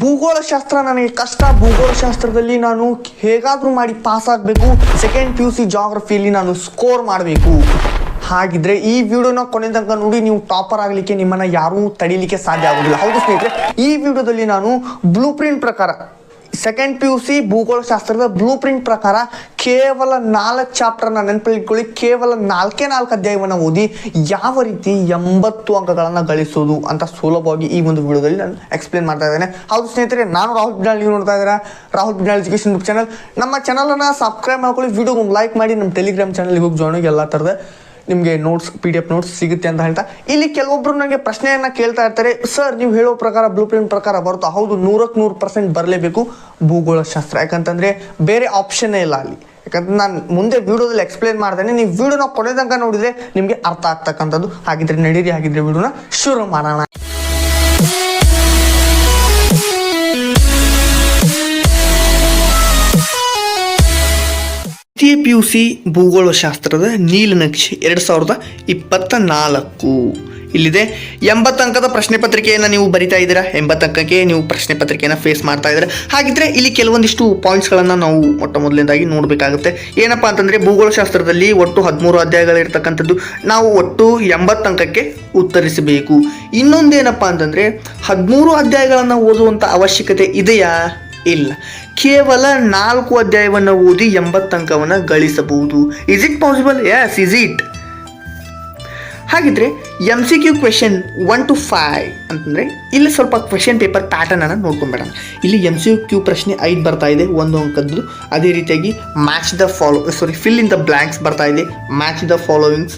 ಭೂಗೋಳಶಾಸ್ತ್ರ ನನಗೆ ಕಷ್ಟ. ಭೂಗೋಳಶಾಸ್ತ್ರದಲ್ಲಿ ನಾನು ಹೇಗಾದರೂ ಮಾಡಿ ಪಾಸ್ ಆಗಬೇಕು. ಸೆಕೆಂಡ್ ಪಿ ಯು ಸಿ ಜಾಗ್ರಫಿಯಲ್ಲಿ ನಾನು ಸ್ಕೋರ್ ಮಾಡಬೇಕು. ಹಾಗಿದ್ರೆ ಈ ವಿಡಿಯೋನ ಕೊನೆ ತನಕ ನೋಡಿ ನೀವು ಟಾಪರ್ ಆಗಲಿಕ್ಕೆ ನಿಮ್ಮನ್ನ ಯಾರೂ ತಡೀಲಿಕ್ಕೆ ಸಾಧ್ಯ ಆಗೋದಿಲ್ಲ. ಹೌದು ಸ್ನೇಹಿತರೆ, ಈ ವಿಡಿಯೋದಲ್ಲಿ ನಾನು ಬ್ಲೂ ಪ್ರಿಂಟ್ ಪ್ರಕಾರ ಸೆಕೆಂಡ್ ಪಿ ಯು ಸಿ ಭೂಗೋಳಶಾಸ್ತ್ರದ ಬ್ಲೂ ಪ್ರಿಂಟ್ ಪ್ರಕಾರ ಕೇವಲ ನಾಲ್ಕು ಚಾಪ್ಟರ್ನ ನೆನಪಿಟ್ಕೊಳ್ಳಿ, ಕೇವಲ ನಾಲ್ಕೇ ನಾಲ್ಕು ಅಧ್ಯಾಯವನ್ನು ಓದಿ ಯಾವ ರೀತಿ ಎಂಬತ್ತು ಅಂಕಗಳನ್ನು ಗಳಿಸೋದು ಅಂತ ಸುಲಭವಾಗಿ ಈ ಒಂದು ವಿಡಿಯೋದಲ್ಲಿ ನಾನು ಎಕ್ಸ್ಪ್ಲೇನ್ ಮಾಡ್ತಾ ಇದ್ದೇನೆ. ಹೌದು ಸ್ನೇಹಿತರೆ, ನಾನು ರಾಹುಲ್ ಬಿಡಾಳ್ ನೀವು ನೋಡ್ತಾ ಇದ್ದೀರಾ? ರಾಹುಲ್ ಬಿಡಾಳ್ ಎಜುಕೇಶನ್ ಚಾನಲ್ ನಮ್ಮ ಚಾನಲನ್ನು ಸಬ್ಸ್ಕ್ರೈಬ್ ಮಾಡ್ಕೊಳ್ಳಿ ವಿಡಿಯೋ ಲೈಕ್ ಮಾಡಿ, ನಮ್ಮ ಟೆಲಿಗ್ರಾಮ್ ಚಾನಲ್ಗೆ ಹೋಗಿ ಜಾಯ್ನ್ ಎಲ್ಲ ಥರದ ನಿಮಗೆ notes P D F notes ಸಿಗುತ್ತೆ ಅಂತ ಹೇಳ್ತಾ, ಇಲ್ಲಿ ಕೆಲವೊಬ್ರು ನನಗೆ ಪ್ರಶ್ನೆಯನ್ನು ಕೇಳ್ತಾ ಇರ್ತಾರೆ ಸರ್ ನೀವು ಹೇಳೋ ಪ್ರಕಾರ ಬ್ಲೂ ಪ್ರಿಂಟ್ ಪ್ರಕಾರ ಬರುತ್ತಾ? ಹೌದು ನೂರಕ್ಕೆ ನೂರು ಪರ್ಸೆಂಟ್ ಬರಲೇಬೇಕು ಭೂಗೋಳಶಾಸ್ತ್ರ. ಯಾಕಂತಂದರೆ ಬೇರೆ ಆಪ್ಷನ್ನೇ ಇಲ್ಲ ಅಲ್ಲಿ. ಯಾಕಂದ್ರೆ ನಾನು ಮುಂದೆ ವಿಡಿಯೋದಲ್ಲಿ ಎಕ್ಸ್ಪ್ಲೇನ್ ಮಾಡ್ತೇನೆ, ನೀವು ವಿಡಿಯೋನ ಕೊನೆ ತನಕ ನೋಡಿದರೆ ನಿಮಗೆ ಅರ್ಥ ಆಗ್ತಕ್ಕಂಥದ್ದು. ಹಾಗಿದ್ರೆ ನಡೀರಿ, ಹಾಗಿದ್ರೆ ವೀಡಿಯೋನ ಶುರು ಮಾಡೋಣ. ದ್ವಿತೀಯ ಪಿ ಯು ಸಿ ಭೂಗೋಳಶಾಸ್ತ್ರದ ನೀಲನಕ್ಷೆ ಎರಡು ಸಾವಿರದ ಇಪ್ಪತ್ತ ನಾಲ್ಕು. ಇಲ್ಲಿದೆ, ಎಂಬತ್ತು ಅಂಕದ ಪ್ರಶ್ನೆ ಪತ್ರಿಕೆಯನ್ನು ನೀವು ಬರಿತಾ ಇದ್ದೀರಾ? ಎಂಬತ್ತು ಅಂಕಕ್ಕೆ ನೀವು ಪ್ರಶ್ನೆ ಪತ್ರಿಕೆಯನ್ನು ಫೇಸ್ ಮಾಡ್ತಾ ಇದ್ದೀರಾ? ಹಾಗಿದ್ರೆ ಇಲ್ಲಿ ಕೆಲವೊಂದಿಷ್ಟು ಪಾಯಿಂಟ್ಸ್ಗಳನ್ನು ನಾವು ಮೊಟ್ಟ ಮೊದಲನೇದಾಗಿ ನೋಡಬೇಕಾಗುತ್ತೆ. ಏನಪ್ಪ ಅಂತಂದರೆ ಭೂಗೋಳಶಾಸ್ತ್ರದಲ್ಲಿ ಒಟ್ಟು ಹದಿಮೂರು ಅಧ್ಯಾಯಗಳಿರ್ತಕ್ಕಂಥದ್ದು. ನಾವು ಒಟ್ಟು ಎಂಬತ್ತು ಅಂಕಕ್ಕೆ ಉತ್ತರಿಸಬೇಕು. ಇನ್ನೊಂದೇನಪ್ಪ ಅಂತಂದರೆ ಹದಿಮೂರು ಅಧ್ಯಾಯಗಳನ್ನು ಓದುವಂಥ ಅವಶ್ಯಕತೆ ಇದೆಯಾ? ಇಲ್ಲ. ಕೇವಲ ನಾಲ್ಕು ಅಧ್ಯಾಯವನ್ನು ಓದಿ ಎಂಬತ್ತು ಅಂಕವನ್ನು ಗಳಿಸಬಹುದು. Is it possible yes is it ಹಾಗಿದ್ರೆ M C Q question one two five ಅಂತಂದರೆ ಇಲ್ಲಿ ಸ್ವಲ್ಪ ಕ್ವೆಶನ್ ಪೇಪರ್ ಪ್ಯಾಟರ್ನನ್ನು ನೋಡ್ಕೊಂಬೇಡೋಣ ಇಲ್ಲಿ ಎಂ ಸಿ ಕ್ಯೂ ಪ್ರಶ್ನೆ ಐದು ಬರ್ತಾ ಇದೆ, ಒಂದು ಅಂಕದ್ದು. ಅದೇ ರೀತಿಯಾಗಿ match the follow sorry fill in the blanks ಬರ್ತಾ ಇದೆ. ಮ್ಯಾಚ್ ದ ಫಾಲೋವಿಂಗ್ಸ್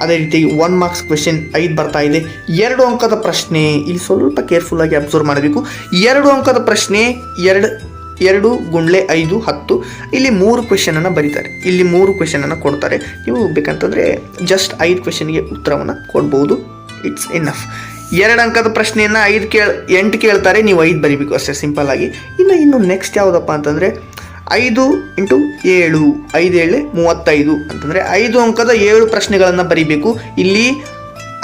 ಅದೇ ರೀತಿ ಒನ್ ಮಾರ್ಕ್ಸ್ ಕ್ವೆಶನ್ ಐದು ಬರ್ತಾ ಇದೆ. ಎರಡು ಅಂಕದ ಪ್ರಶ್ನೆ ಇಲ್ಲಿ ಸ್ವಲ್ಪ ಕೇರ್ಫುಲ್ಲಾಗಿ ಅಬ್ಸರ್ವ್ ಮಾಡಬೇಕು. ಎರಡು ಅಂಕದ ಪ್ರಶ್ನೆ ಎರಡು ಎರಡು ಗುಂಡ್ಲೆ ಐದು, ಹತ್ತು. ಇಲ್ಲಿ ಮೂರು ಕ್ವೆಶನನ್ನು ಬರೀತಾರೆ. ಇಲ್ಲಿ ಮೂರು ಕ್ವೆಶನನ್ನು ಕೊಡ್ತಾರೆ. ನೀವು ಬೇಕಂತಂದರೆ ಜಸ್ಟ್ ಐದು ಕ್ವೆಶನ್ಗೆ ಉತ್ತರವನ್ನು ಕೊಡ್ಬೋದು. ಇಟ್ಸ್ ಇನ್ನಫ್ ಎರಡು ಅಂಕದ ಪ್ರಶ್ನೆಯನ್ನು ಐದು ಕೇಳ, ಎಂಟು ಕೇಳ್ತಾರೆ. ನೀವು ಐದು ಬರಿಬೇಕು. ಅಷ್ಟೇ ಸಿಂಪಲ್ ಆಗಿ. ಇನ್ನು ಇನ್ನು ನೆಕ್ಸ್ಟ್ ಯಾವುದಪ್ಪ ಅಂತಂದರೆ ಐದು ಇಂಟು ಏಳು, ಐದು ಏಳು ಮೂವತ್ತೈದು. ಅಂತಂದರೆ ಐದು ಅಂಕದ ಏಳು ಪ್ರಶ್ನೆಗಳನ್ನು ಬರೀಬೇಕು. ಇಲ್ಲಿ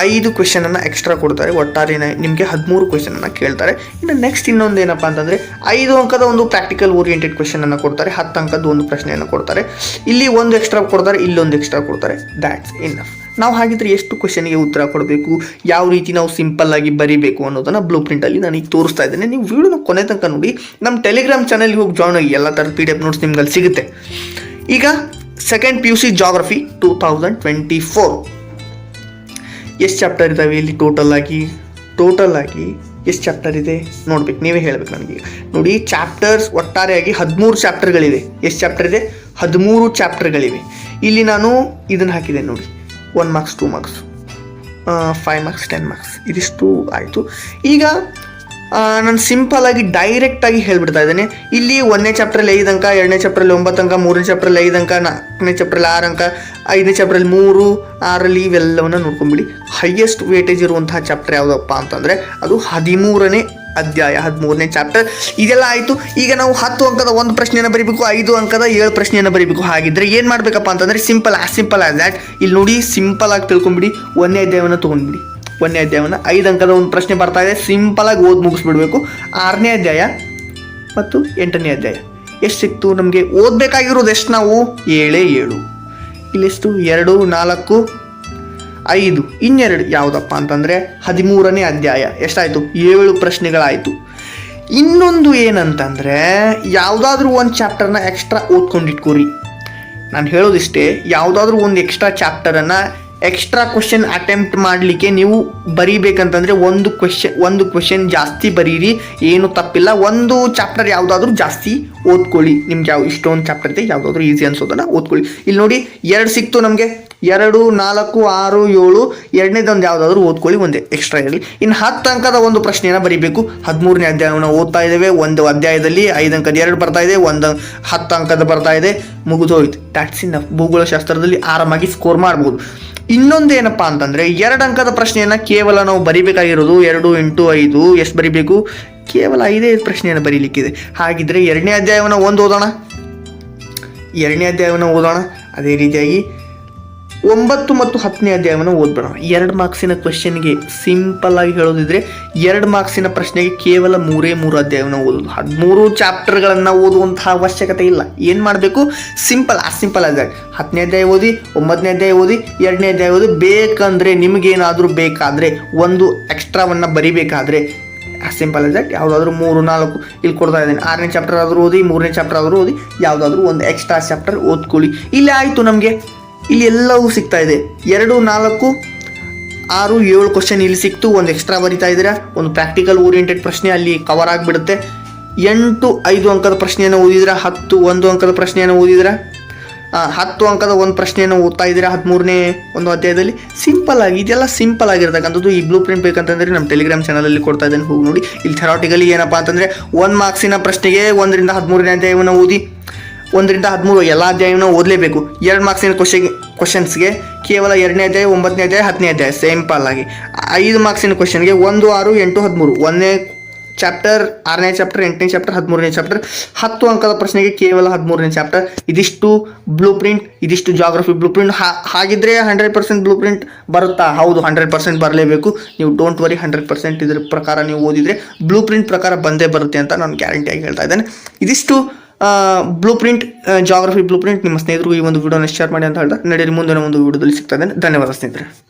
ಐದು ಕ್ವೆಶನನ್ನು ಎಕ್ಸ್ಟ್ರಾ ಕೊಡ್ತಾರೆ. ಒಟ್ಟಾರೆ ನಿಮಗೆ ಹದಿಮೂರು ಕ್ವೆಶನನ್ನು ಕೇಳ್ತಾರೆ. ಇನ್ನು ನೆಕ್ಸ್ಟ್ ಇನ್ನೊಂದು ಏನಪ್ಪ ಅಂತಂದರೆ ಐದು ಅಂಕದ ಒಂದು ಪ್ರಾಕ್ಟಿಕಲ್ ಓರಿಯೆಂಟೆಡ್ ಕ್ವೆಶನನ್ನು ಕೊಡ್ತಾರೆ. ಹತ್ತು ಅಂಕದ ಒಂದು ಪ್ರಶ್ನೆಯನ್ನು ಕೊಡ್ತಾರೆ. ಇಲ್ಲಿ ಒಂದು ಎಕ್ಸ್ಟ್ರಾ ಕೊಡ್ತಾರೆ, ಇಲ್ಲೊಂದು ಎಕ್ಸ್ಟ್ರಾ ಕೊಡ್ತಾರೆ. ದ್ಯಾಟ್ಸ್ ಇನ್ನಫ್ ನಾವು ಹಾಗಿದ್ರೆ ಎಷ್ಟು ಕ್ವಶನ್ಗೆ ಉತ್ತರ ಕೊಡಬೇಕು? ಯಾವ ರೀತಿ ನಾವು ಸಿಂಪಲ್ ಆಗಿ ಬರಿಬೇಕು ಅನ್ನೋದನ್ನು ಬ್ಲೂ ಪ್ರಿಂಟಲ್ಲಿ ನಾನು ಈಗ ತೋರಿಸ್ತಾ ಇದ್ದೇನೆ. ನೀವು ವೀಡಿಯೋನ ಕೊನೆ ತನಕ ನೋಡಿ, ನಮ್ಮ ಟೆಲಿಗ್ರಾಮ್ ಚಾನಲ್ಗೆ ಹೋಗಿ ಜಾಯ್ನ್ ಆಗಿ ಎಲ್ಲ ಥರದ ಪಿ ಡಿ ಎಫ್ ನೋಟ್ಸ್ ನಿಮ್ಗೆ ಅಲ್ಲಿ ಸಿಗುತ್ತೆ. ಈಗ second P U C geography two thousand twenty four ಎಷ್ಟು ಚಾಪ್ಟರ್ ಇದ್ದಾವೆ ಇಲ್ಲಿ ಟೋಟಲ್ ಆಗಿ? ಟೋಟಲ್ ಆಗಿ ಎಷ್ಟು ಚಾಪ್ಟರ್ ಇದೆ? ನೋಡ್ಬೇಕು, ನೀವೇ ಹೇಳ್ಬೇಕು ನನಗೆ. ನೋಡಿ ಚಾಪ್ಟರ್ಸ್ ಒಟ್ಟಾರೆಯಾಗಿ ಹದಿಮೂರು ಚಾಪ್ಟರ್ಗಳಿವೆ ಎಷ್ಟು ಚಾಪ್ಟರ್ ಇದೆ? ಹದಿಮೂರು ಚಾಪ್ಟರ್ಗಳಿವೆ ಇಲ್ಲಿ ನಾನು ಇದನ್ನು ಹಾಕಿದ್ದೇನೆ ನೋಡಿ. One marks two marks five marks ten marks ಇದಿಷ್ಟು ಆಯಿತು. ಈಗ ನಾನು ಸಿಂಪಲ್ ಆಗಿ ಡೈರೆಕ್ಟ್ ಆಗಿ ಹೇಳ್ಬಿಡ್ತಾ ಇದ್ದೇನೆ. ಇಲ್ಲಿ ಒಂದನೇ ಚಾಪ್ಟ್ರಲ್ಲಿ ಐದು ಅಂಕ, ಎರಡನೇ ಚಾಪ್ಟ್ರಲ್ಲಿ ಒಂಬತ್ತು ಅಂಕ, ಮೂರನೇ ಚಾಪ್ಟ್ರಲ್ಲಿ ಐದು ಅಂಕ, ನಾಲ್ಕನೇ ಚಾಪ್ಟ್ರಲ್ಲಿ ಆರು ಅಂಕ, ಐದನೇ ಚಾಪ್ಟ್ರಲ್ಲಿ ಮೂರು, ಆರಲ್ಲಿ ಇವೆಲ್ಲವನ್ನು ನೋಡ್ಕೊಂಬಿಡಿ. ಹೈಯೆಸ್ಟ್ ವೇಟೇಜ್ ಇರುವಂತಹ ಚಾಪ್ಟರ್ ಯಾವುದಪ್ಪ ಅಂತಂದರೆ, ಅದು ಹದಿಮೂರನೇ ಅಧ್ಯಾಯ ಹದಿಮೂರನೇ ಚಾಪ್ಟರ್ ಇದೆಲ್ಲ ಆಯಿತು. ಈಗ ನಾವು ಹತ್ತು ಅಂಕದ ಒಂದು ಪ್ರಶ್ನೆಯನ್ನು ಬರೀಬೇಕು, ಐದು ಅಂಕದ ಏಳು ಪ್ರಶ್ನೆಯನ್ನು ಬರೀಬೇಕು. ಹಾಗಿದ್ರೆ ಏನು ಮಾಡಬೇಕಪ್ಪ ಅಂತಂದರೆ ಸಿಂಪಲ್ ಆ ಸಿಂಪಲ್ ಆ್ಯಸ್ ದ್ಯಾಟ್ ಇಲ್ಲಿ ನೋಡಿ ಸಿಂಪಲ್ ಆಗಿ ತಿಳ್ಕೊಂಬಿಡಿ. ಒಂದನೇ ಅಧ್ಯಾಯವನ್ನು ತೊಗೊಂಡ್ಬಿಡಿ. ಒಂದನೇ ಅಧ್ಯಾಯವನ್ನು ಐದು ಅಂಕದ ಒಂದು ಪ್ರಶ್ನೆ ಬರ್ತಾ ಇದೆ. ಸಿಂಪಲ್ ಆಗಿ ಓದಿ ಮುಗಿಸ್ಬಿಡ್ಬೇಕು. ಆರನೇ ಅಧ್ಯಾಯ ಮತ್ತು ಎಂಟನೇ ಅಧ್ಯಾಯ. ಎಷ್ಟು ಸಿಕ್ತು? ನಮಗೆ ಓದಬೇಕಾಗಿರೋದು ಎಷ್ಟು ನಾವು? ಏಳೇ ಏಳು. ಇಲ್ಲೆಷ್ಟು ಎರಡು, ನಾಲ್ಕು ಐದು, ಇನ್ನೆರಡು ಯಾವುದಪ್ಪ ಅಂತಂದರೆ ಹದಿಮೂರನೇ ಅಧ್ಯಾಯ. ಎಷ್ಟಾಯಿತು? ಏಳು ಪ್ರಶ್ನೆಗಳಾಯಿತು. ಇನ್ನೊಂದು ಏನಂತಂದರೆ ಯಾವುದಾದ್ರೂ ಒಂದು ಚಾಪ್ಟರ್ನ ಎಕ್ಸ್ಟ್ರಾ ಓದ್ಕೊಂಡಿಟ್ಕೋರಿ. ನಾನು ಹೇಳೋದಿಷ್ಟೇ, ಯಾವುದಾದ್ರೂ ಒಂದು ಎಕ್ಸ್ಟ್ರಾ ಚಾಪ್ಟರನ್ನು ಎಕ್ಸ್ಟ್ರಾ ಕ್ವೆಶನ್ ಅಟೆಂಪ್ಟ್ ಮಾಡಲಿಕ್ಕೆ ನೀವು ಬರೀಬೇಕಂತಂದರೆ ಒಂದು ಕ್ವೆಶನ್ ಒಂದು ಕ್ವೆಶನ್ ಜಾಸ್ತಿ ಬರೀರಿ. ಏನು ತಪ್ಪಿಲ್ಲ. ಒಂದು ಚಾಪ್ಟರ್ ಯಾವುದಾದ್ರೂ ಜಾಸ್ತಿ ಓದ್ಕೊಳ್ಳಿ. ನಿಮ್ಗೆ ಯಾವ, ಇಷ್ಟೊಂದು ಚಾಪ್ಟರ್ ಇದೆ, ಯಾವುದಾದ್ರೂ ಈಸಿ ಅನ್ಸೋದನ್ನು ಓದ್ಕೊಳ್ಳಿ. ಇಲ್ಲಿ ನೋಡಿ ಎರಡು ಸಿಕ್ತು ನಮಗೆ. ಎರಡು, ನಾಲ್ಕು, ಆರು, ಏಳು, ಎರಡನೇದೊಂದು ಯಾವುದಾದ್ರೂ ಓದ್ಕೊಳ್ಳಿ ಒಂದೇ ಎಕ್ಸ್ಟ್ರಾ ಇರಲಿ. ಇನ್ನು ಹತ್ತು ಅಂಕದ ಒಂದು ಪ್ರಶ್ನೆಯನ್ನು ಬರೀಬೇಕು. ಹದಿಮೂರನೇ ಅಧ್ಯಾಯವನ್ನು ಓದ್ತಾ ಇದ್ದೇವೆ. ಒಂದು ಅಧ್ಯಾಯದಲ್ಲಿ ಐದು ಅಂಕದ ಎರಡು ಬರ್ತಾ ಇದೆ, ಒಂದು ಹತ್ತು ಅಂಕದ ಬರ್ತಾ ಇದೆ. ಮುಗಿದೋಯ್ತು ಟ್ಯಾಕ್ಸ್ ಇನ್ನ ಭೂಗೋಳಶಾಸ್ತ್ರದಲ್ಲಿ ಆರಾಮಾಗಿ ಸ್ಕೋರ್ ಮಾಡ್ಬೋದು. ಇನ್ನೊಂದು ಏನಪ್ಪ ಅಂತಂದರೆ, ಎರಡು ಅಂಕದ ಪ್ರಶ್ನೆಯನ್ನು ಕೇವಲ ನಾವು ಬರಿಬೇಕಾಗಿರೋದು ಎರಡು ಎಂಟು ಐದು. ಎಷ್ಟು ಬರಿಬೇಕು? ಕೇವಲ ಐದೇ ಪ್ರಶ್ನೆಯನ್ನು ಬರೀಲಿಕ್ಕಿದೆ. ಹಾಗಿದ್ರೆ ಎರಡನೇ ಅಧ್ಯಾಯವನ್ನು ಒಂದು ಓದೋಣ. ಎರಡನೇ ಅಧ್ಯಾಯವನ್ನು ಓದೋಣ. ಅದೇ ರೀತಿಯಾಗಿ ಒಂಬತ್ತು ಮತ್ತು ಹತ್ತನೇ ಅಧ್ಯಾಯವನ್ನು ಓದ್ಬೇಡ. ಎರಡು ಮಾರ್ಕ್ಸಿನ ಕ್ವೆಶನ್ಗೆ ಸಿಂಪಲ್ ಆಗಿ ಹೇಳೋದಿದ್ರೆ ಎರಡು ಮಾರ್ಕ್ಸಿನ ಪ್ರಶ್ನೆಗೆ ಕೇವಲ ಮೂರೇ ಮೂರು ಅಧ್ಯಾಯವನ್ನು ಓದೋದು. ಹದಿಮೂರು ಚಾಪ್ಟರ್ಗಳನ್ನು ಓದುವಂತಹ ಅವಶ್ಯಕತೆ ಇಲ್ಲ. ಏನು ಮಾಡಬೇಕು? ಸಿಂಪಲ್ ಆ ಸಿಂಪಲ್ ಅಧ್ಯಾಯ ಹತ್ತನೇ ಅಧ್ಯಾಯ ಓದಿ, ಒಂಬತ್ತನೇ ಅಧ್ಯಾಯ ಓದಿ, ಎರಡನೇ ಅಧ್ಯಾಯ ಓದಿ, ಬೇಕಂದರೆ ನಿಮಗೇನಾದರೂ ಬೇಕಾದರೆ ಒಂದು ಎಕ್ಸ್ಟ್ರಾವನ್ನು ಬರಿಬೇಕಾದ್ರೆ ಸಿಂಪಲ್ ಅದ ಯಾವುದಾದ್ರೂ ಮೂರು, ನಾಲ್ಕು ಇಲ್ಲಿ ಕೊಡ್ತಾ ಇದ್ದೀನಿ. ಆರನೇ ಚಾಪ್ಟರ್ ಆದರೂ ಓದಿ, ಮೂರನೇ ಚಾಪ್ಟರ್ ಆದರೂ ಓದಿ, ಯಾವುದಾದ್ರೂ ಒಂದು ಎಕ್ಸ್ಟ್ರಾ ಚಾಪ್ಟರ್ ಓದ್ಕೊಳ್ಳಿ. ಇಲ್ಲಿ ಆಯಿತು ನಮಗೆ. ಇಲ್ಲಿ ಎಲ್ಲವೂ ಸಿಗ್ತಾ ಇದೆ. ಎರಡು, ನಾಲ್ಕು, ಆರು, ಏಳು ಕ್ವಶನ್ ಇಲ್ಲಿ ಸಿಕ್ತು. ಒಂದು ಎಕ್ಸ್ಟ್ರಾ ಬರಿತಾ ಇದ್ದೀರಾ? ಒಂದು ಪ್ರಾಕ್ಟಿಕಲ್ ಓರಿಯೆಂಟೆಡ್ ಪ್ರಶ್ನೆ ಅಲ್ಲಿ ಕವರ್ ಆಗಿಬಿಡುತ್ತೆ. ಎಂಟು, ಐದು ಅಂಕದ ಪ್ರಶ್ನೆಯನ್ನು ಓದಿದ್ರೆ ಹತ್ತು, ಒಂದು ಅಂಕದ ಪ್ರಶ್ನೆಯನ್ನು ಓದಿದ್ರೆ ಹತ್ತು ಅಂಕದ ಒಂದು ಪ್ರಶ್ನೆಯನ್ನು ಓದ್ತಾ ಇದ್ದೀರಾ? ಹದಿಮೂರನೇ ಒಂದು ಅಧ್ಯಾಯದಲ್ಲಿ? ಸಿಂಪಲ್ ಆಗಿ, ಇದೆಲ್ಲ ಸಿಂಪಲ್ ಆಗಿರ್ತಕ್ಕಂಥದ್ದು ಈ ಬ್ಲೂ ಪ್ರಿಂಟ್ ಬೇಕಂತಂದರೆ ನಮ್ಮ ಟೆಲಿಗ್ರಾಮ್ ಚಾನಲಲ್ಲಿ ಕೊಡ್ತಾ ಇದ್ದೇನೆ. ಹೋಗಿ ನೋಡಿ. ಇಲ್ಲಿ ಥೆರಾಟಿಕಲಿ ಏನಪ್ಪ ಅಂತಂದರೆ ಒಂದು ಮಾರ್ಕ್ಸಿನ ಪ್ರಶ್ನೆಗೆ ಒಂದರಿಂದ ಹದಿಮೂರನೇ ಅಧ್ಯಾಯವನ್ನು ಓದಿ, ಒಂದರಿಂದ ಹದಿಮೂರು ಎಲ್ಲ ಅಧ್ಯಾಯವನ್ನು ಓದಲೇಬೇಕು. ಎರಡು ಮಾರ್ಕ್ಸಿನ ಕ್ವಶನ್ ಕ್ವಶನ್ಸ್ಗೆ ಕೇವಲ ಎರಡನೇ ಅಧ್ಯಾಯ, ಒಂಬತ್ತನೇ ಅಧ್ಯಾಯ, ಹತ್ತನೇ ಅಧ್ಯಾಯ ಸಿಂಪಲ್ ಆಗಿ. ಐದು ಮಾರ್ಕ್ಸಿನ ಕ್ವಶನ್ಗೆ ಒಂದು, ಆರು, ಎಂಟು, ಹದಿಮೂರು. ಒಂದನೇ ಚಾಪ್ಟರ್ ಆರನೇ ಚಾಪ್ಟರ್ ಎಂಟನೇ ಚಾಪ್ಟರ್ ಹದಿಮೂರನೇ ಚಾಪ್ಟರ್ ಹತ್ತು ಅಂಕದ ಪ್ರಶ್ನೆಗೆ ಕೇವಲ ಹದಿಮೂರನೇ ಚಾಪ್ಟರ್ ಇದಿಷ್ಟು ಬ್ಲೂ ಪ್ರಿಂಟ್ ಇದಿಷ್ಟು ಜಾಗ್ರಫಿ ಬ್ಲೂ ಪ್ರಿಂಟ್ ಹಾಗಿದ್ರೆ ಹಂಡ್ರೆಡ್ ಪರ್ಸೆಂಟ್ ಬ್ಲೂ ಪ್ರಿಂಟ್ ಬರುತ್ತಾ? ಹೌದು ಹಂಡ್ರೆಡ್ ಪರ್ಸೆಂಟ್ ಬರಲೇಬೇಕು. ನೀವು ಡೋಂಟ್ ವರಿ ಹಂಡ್ರೆಡ್ ಪರ್ಸೆಂಟ್ ಇದ್ರ ಪ್ರಕಾರ ನೀವು ಓದಿದರೆ ಬ್ಲೂ ಪ್ರಿಂಟ್ ಪ್ರಕಾರ ಬಂದೇ ಬರುತ್ತೆ ಅಂತ ನಾನು ಗ್ಯಾರಂಟಿಯಾಗಿ ಹೇಳ್ತಾ ಇದ್ದೇನೆ. ಇದಿಷ್ಟು blueprint geography blueprint ನಿಮ್ಮ ಸ್ನೇಹಿತರು ಈ ಒಂದು ವಿಡಿಯೋನ ಶೇರ್ ಮಾಡಿ ಅಂತ ಹೇಳ್ತಾ ನಡೆಯಲಿ ಮುಂದಿನ ಒಂದು ವಿಡಿಯೋದಲ್ಲಿ ಸಿಗ್ತದೆ ಧನ್ಯವಾದ ಸ್ನೇಹಿತರೆ.